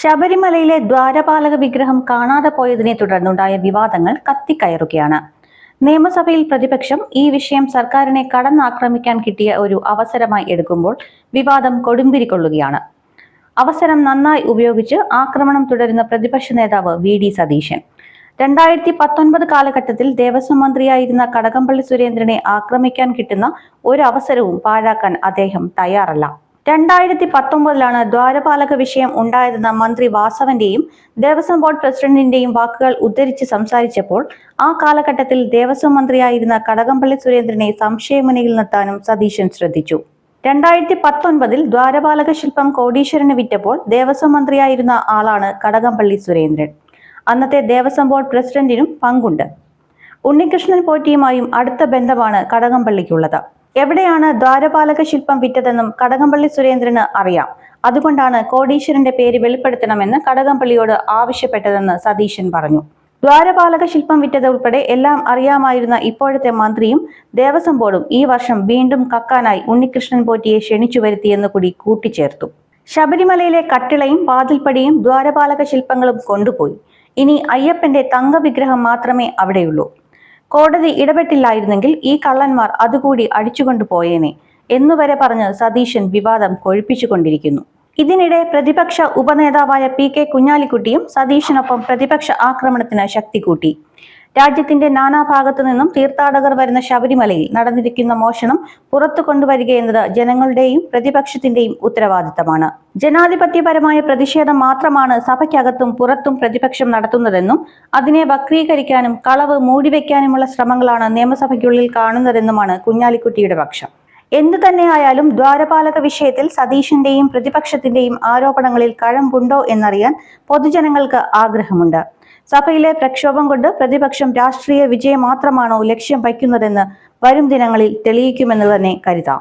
ശബരിമലയിലെ ദ്വാരപാലക വിഗ്രഹം കാണാതെ പോയതിനെ തുടർന്നുണ്ടായ വിവാദങ്ങൾ കത്തിക്കയറുകയാണ്. നിയമസഭയിൽ പ്രതിപക്ഷം ഈ വിഷയം സർക്കാരിനെ കടന്നാക്രമിക്കാൻ കിട്ടിയ ഒരു അവസരമായി എടുക്കുമ്പോൾ വിവാദം കൊടുമ്പിരിക്കൊള്ളുകയാണ്. അവസരം നന്നായി ഉപയോഗിച്ച് ആക്രമണം തുടരുന്ന പ്രതിപക്ഷ നേതാവ് വി ഡി സതീശൻ. രണ്ടായിരത്തി പത്തൊൻപത് കാലഘട്ടത്തിൽ ദേവസ്വം മന്ത്രിയായിരുന്ന കടകംപള്ളി സുരേന്ദ്രനെ ആക്രമിക്കാൻ കിട്ടുന്ന ഒരു അവസരവും പാഴാക്കാൻ അദ്ദേഹം തയ്യാറല്ല. രണ്ടായിരത്തി പത്തൊമ്പതിലാണ് ദ്വാരപാലക വിഷയം ഉണ്ടായതെന്ന മന്ത്രി വാസവന്റെയും ദേവസ്വം ബോർഡ് പ്രസിഡന്റിന്റെയും വാക്കുകൾ ഉദ്ധരിച്ച് സംസാരിച്ചപ്പോൾ ആ കാലഘട്ടത്തിൽ ദേവസ്വം മന്ത്രിയായിരുന്ന കടകംപള്ളി സുരേന്ദ്രനെ സംശയമുനയിൽ നിർത്താനും സതീശൻ ശ്രദ്ധിച്ചു. രണ്ടായിരത്തി പത്തൊൻപതിൽ ദ്വാരപാലക ശില്പം കോടീശ്വരന് വിറ്റപ്പോൾ ദേവസ്വം മന്ത്രിയായിരുന്ന ആളാണ് കടകംപള്ളി സുരേന്ദ്രൻ. അന്നത്തെ ദേവസ്വം ബോർഡ് പ്രസിഡന്റിനും പങ്കുണ്ട്. ഉണ്ണികൃഷ്ണൻ പോറ്റിയുമായും അടുത്ത ബന്ധമാണ് കടകംപള്ളിക്കുള്ളത്. എവിടെയാണ് ദ്വാരപാലക ശില്പം വിറ്റതെന്നും കടകംപള്ളി സുരേന്ദ്രന് അറിയാം. അതുകൊണ്ടാണ് കോടീശ്വരന്റെ പേര് വെളിപ്പെടുത്തണമെന്ന് കടകംപള്ളിയോട് ആവശ്യപ്പെട്ടതെന്ന് സതീശൻ പറഞ്ഞു. ദ്വാരപാലക ശില്പം വിറ്റത് ഉൾപ്പെടെ എല്ലാം അറിയാമായിരുന്ന ഇപ്പോഴത്തെ മന്ത്രിയും ദേവസ്വം ബോർഡും ഈ വർഷം വീണ്ടും കക്കാനായി ഉണ്ണികൃഷ്ണൻ പോറ്റിയെ ക്ഷണിച്ചു വരുത്തിയെന്ന് കൂടി കൂട്ടിച്ചേർത്തു. ശബരിമലയിലെ കട്ടിളയും വാതിൽപ്പടിയും ദ്വാരപാലക ശില്പങ്ങളും കൊണ്ടുപോയി. ഇനി അയ്യപ്പന്റെ തങ്കവിഗ്രഹം മാത്രമേ അവിടെയുള്ളൂ. കോടതി ഇടപെട്ടില്ലായിരുന്നെങ്കിൽ ഈ കള്ളന്മാർ അതുകൂടി അടിച്ചുകൊണ്ടു പോയേനെ എന്നുവരെ പറഞ്ഞ് സതീശൻ വിവാദം കൊഴിപ്പിച്ചുകൊണ്ടിരിക്കുന്നു. ഇതിനിടെ പ്രതിപക്ഷ ഉപനേതാവായ പി കെ കുഞ്ഞാലിക്കുട്ടിയും സതീഷിനൊപ്പം പ്രതിപക്ഷ ആക്രമണത്തിന് ശക്തി കൂട്ടി. രാജ്യത്തിന്റെ നാനാഭാഗത്തു നിന്നും തീർത്ഥാടകർ വരുന്ന ശബരിമലയിൽ നടന്നിരിക്കുന്ന മോഷണം പുറത്തു കൊണ്ടുവരിക എന്നത് ജനങ്ങളുടെയും പ്രതിപക്ഷത്തിന്റെയും ഉത്തരവാദിത്തമാണ്. ജനാധിപത്യപരമായ പ്രതിഷേധം മാത്രമാണ് സഭയ്ക്കകത്തും പുറത്തും പ്രതിപക്ഷം നടത്തുന്നതെന്നും അതിനെ വക്രീകരിക്കാനും കളവ് മൂടിവെക്കാനുമുള്ള ശ്രമങ്ങളാണ് നിയമസഭയ്ക്കുള്ളിൽ കാണുന്നതെന്നുമാണ് കുഞ്ഞാലിക്കുട്ടിയുടെ പക്ഷം. എന്തു തന്നെയായാലും ദ്വാരപാലക വിഷയത്തിൽ സതീഷിന്റെയും പ്രതിപക്ഷത്തിന്റെയും ആരോപണങ്ങളിൽ കഴമ്പുണ്ടോ എന്നറിയാൻ പൊതുജനങ്ങൾക്ക് ആഗ്രഹമുണ്ട്. സഭയിലെ പ്രക്ഷോഭം കൊണ്ട് പ്രതിപക്ഷം രാഷ്ട്രീയ വിജയം മാത്രമാണോ ലക്ഷ്യം വയ്ക്കുന്നതെന്ന് വരും ദിനങ്ങളിൽ തെളിയിക്കുമെന്ന് തന്നെ കരുതാം